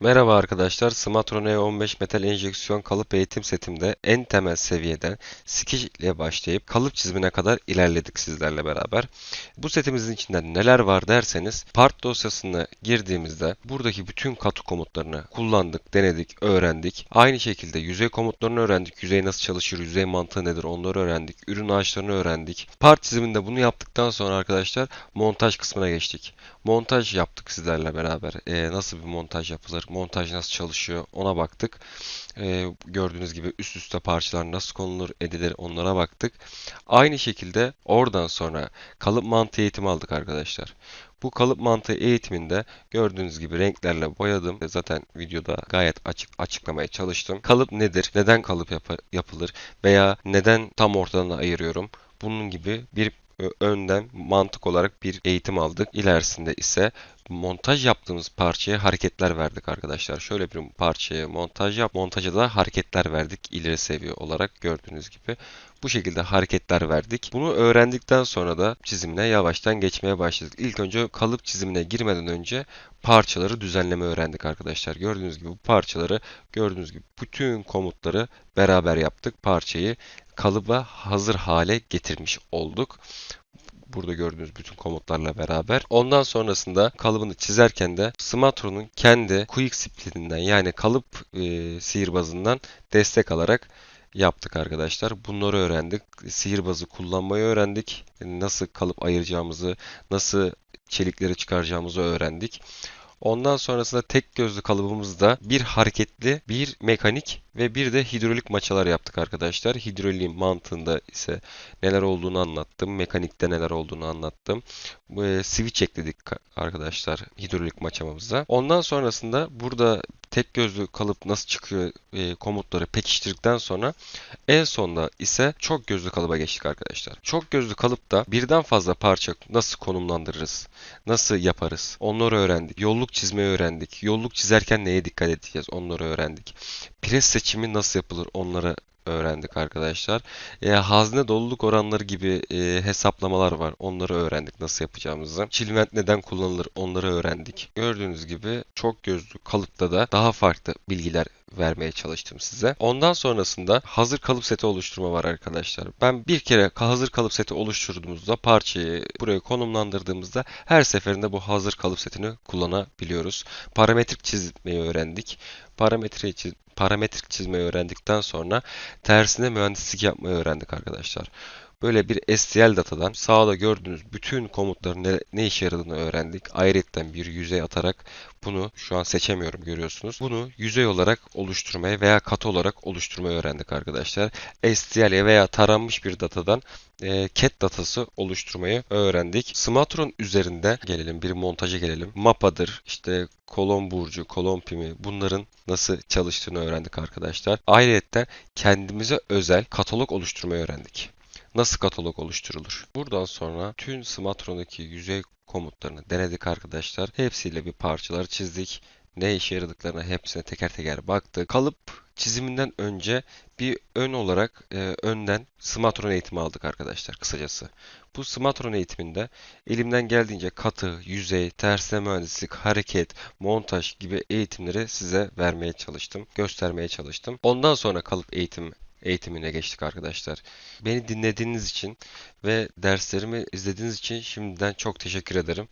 Merhaba arkadaşlar, Smatron E15 metal enjeksiyon kalıp eğitim setimde en temel seviyeden skill ile başlayıp kalıp çizimine kadar ilerledik sizlerle beraber. Bu setimizin içinde neler var derseniz part dosyasına girdiğimizde buradaki bütün katı komutlarını kullandık, denedik, öğrendik. Aynı şekilde yüzey komutlarını öğrendik. Yüzey nasıl çalışır, yüzey mantığı nedir onları öğrendik. Ürün ağaçlarını öğrendik. Part çiziminde bunu yaptıktan sonra arkadaşlar montaj kısmına geçtik. Montaj yaptık sizlerle beraber. Ee, nasıl bir montaj yapılır, montaj nasıl çalışıyor ona baktık. Ee, gördüğünüz gibi üst üste parçalar nasıl konulur, edilir onlara baktık. Aynı şekilde oradan sonra kalıp mantığı eğitimi aldık arkadaşlar. Bu kalıp mantığı eğitiminde gördüğünüz gibi renklerle boyadım. Zaten videoda gayet açık açıklamaya çalıştım. Kalıp nedir? Neden kalıp yap- yapılır? Veya neden tam ortadan ayırıyorum? Bunun gibi bir önden mantık olarak bir eğitim aldık. İlerisinde ise montaj yaptığımız parçaya hareketler verdik arkadaşlar. Şöyle bir parçaya montaj yap, montaja da hareketler verdik ileri seviye olarak gördüğünüz gibi. Bu şekilde hareketler verdik. Bunu öğrendikten sonra da çizimine yavaştan geçmeye başladık. İlk önce kalıp çizimine girmeden önce parçaları düzenleme öğrendik arkadaşlar. Gördüğünüz gibi bu parçaları gördüğünüz gibi bütün komutları beraber yaptık. Parçayı kalıba hazır hale getirmiş olduk. Burada gördüğünüz bütün komutlarla beraber. Ondan sonrasında kalıbını çizerken de Smatron'un kendi Quick Split'inden yani kalıp e, sihirbazından destek alarak yaptık arkadaşlar. Bunları öğrendik. Sihirbazı kullanmayı öğrendik. Nasıl kalıp ayıracağımızı, nasıl çelikleri çıkaracağımızı öğrendik. Ondan sonrasında tek gözlü kalıbımızda bir hareketli, bir mekanik ve bir de hidrolik maçalar yaptık arkadaşlar. Hidroliğin mantığında ise neler olduğunu anlattım. Mekanikte neler olduğunu anlattım. E, switch ekledik arkadaşlar hidrolik maçamamıza. Ondan sonrasında burada tek gözlü kalıp nasıl çıkıyor e, komutları pekiştirdikten sonra en sonda ise çok gözlü kalıba geçtik arkadaşlar. Çok gözlü kalıpta birden fazla parça nasıl konumlandırırız? Nasıl yaparız? Onları öğrendik. Yolluk çizmeyi öğrendik. Yolluk çizerken neye dikkat edeceğiz? Onları öğrendik. Pres seçimi nasıl yapılır? Onları öğrendik arkadaşlar. E, hazne doluluk oranları gibi e, hesaplamalar var. Onları öğrendik nasıl yapacağımızı. Chillvent neden kullanılır? Onları öğrendik. Gördüğünüz gibi çok gözlü kalıpta da daha farklı bilgiler vermeye çalıştım size. Ondan sonrasında hazır kalıp seti oluşturma var arkadaşlar. Ben bir kere hazır kalıp seti oluşturduğumuzda parçayı buraya konumlandırdığımızda her seferinde bu hazır kalıp setini kullanabiliyoruz. Parametrik çizmeyi öğrendik. Parametre çiz parametrik çizmeyi öğrendikten sonra tersine mühendislik yapmayı öğrendik arkadaşlar. Böyle bir STL datadan sağda gördüğünüz bütün komutların ne, ne işe yaradığını öğrendik. Ayrıca bir yüzey atarak bunu şu an seçemiyorum görüyorsunuz. Bunu yüzey olarak oluşturmayı veya katı olarak oluşturmayı öğrendik arkadaşlar. STL veya taranmış bir datadan e, cat datası oluşturmayı öğrendik. Smatron üzerinde gelelim bir montaja gelelim. Mapadır, işte kolon burcu, kolon pimi bunların nasıl çalıştığını öğrendik arkadaşlar. Ayrıca kendimize özel katalog oluşturmayı öğrendik. Nasıl katalog oluşturulur? Buradan sonra tüm Smatron'daki yüzey komutlarını denedik arkadaşlar. Hepsiyle bir parçalar çizdik. Ne işe yaradıklarına hepsine teker teker baktık. Kalıp çiziminden önce bir ön olarak e, önden Smatron eğitimi aldık arkadaşlar kısacası. Bu Smatron eğitiminde elimden geldiğince katı, yüzey, tersine mühendislik, hareket, montaj gibi eğitimleri size vermeye çalıştım, göstermeye çalıştım. Ondan sonra kalıp eğitim eğitimine geçtik arkadaşlar. Beni dinlediğiniz için ve derslerimi izlediğiniz için şimdiden çok teşekkür ederim.